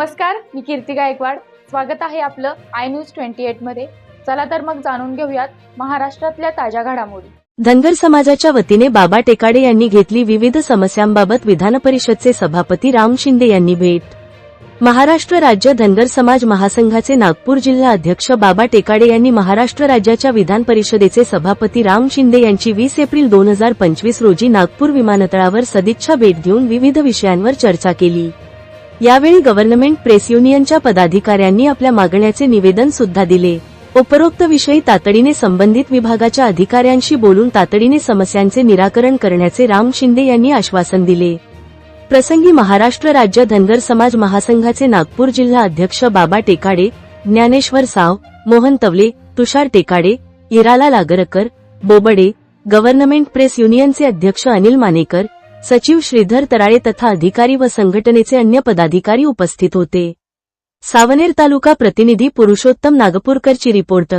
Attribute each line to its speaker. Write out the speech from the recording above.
Speaker 1: नमस्कार मी कीर्ती गायकवाड. स्वागत आहे आपलं आय न्यूज ट्वेंटी एटमध्ये. चला तर मग जाणून घेऊयात महाराष्ट्रातल्या ताज्या घडामोडी.
Speaker 2: धनगर समाजाच्या वतीने बाबा टेकाडे यांनी घेतली विविध समस्यांबाबत विधानपरिषदचे सभापती राम शिंदे यांनी भेट. महाराष्ट्र राज्य धनगर समाज महासंघाचे नागपूर जिल्हा अध्यक्ष बाबा टेकाडे यांनी महाराष्ट्र राज्याच्या विधान परिषदेचे सभापती राम शिंदे यांची वीस एप्रिल दोन हजार पंचवीस रोजी नागपूर विमानतळावर सदिच्छा भेट देऊन विविध विषयांवर चर्चा केली. यावेळी गव्हर्नमेंट प्रेस युनियनच्या पदाधिकाऱ्यांनी आपल्या मागण्याचे निवेदन सुद्धा दिले. उपरोक्त विषयी तातडीने संबंधित विभागाच्या अधिकाऱ्यांशी बोलून तातडीने समस्यांचे निराकरण करण्याचे राम शिंदे यांनी आश्वासन दिले. प्रसंगी महाराष्ट्र राज्य धनगर समाज महासंघाचे नागपूर जिल्हा अध्यक्ष बाबा टेकाडे ज्ञानेश्वर साव मोहन तवले तुषार टेकाडे इराला लागरकर बोबडे गव्हर्नमेंट प्रेस युनियनचे अध्यक्ष अनिल मानेकर सचिव श्रीधर तराळे तथा अधिकारी व संघटनेचे अन्य पदाधिकारी उपस्थित होते. सावनेर तालुका प्रतिनिधी पुरुषोत्तम नागपूरकरची रिपोर्ट.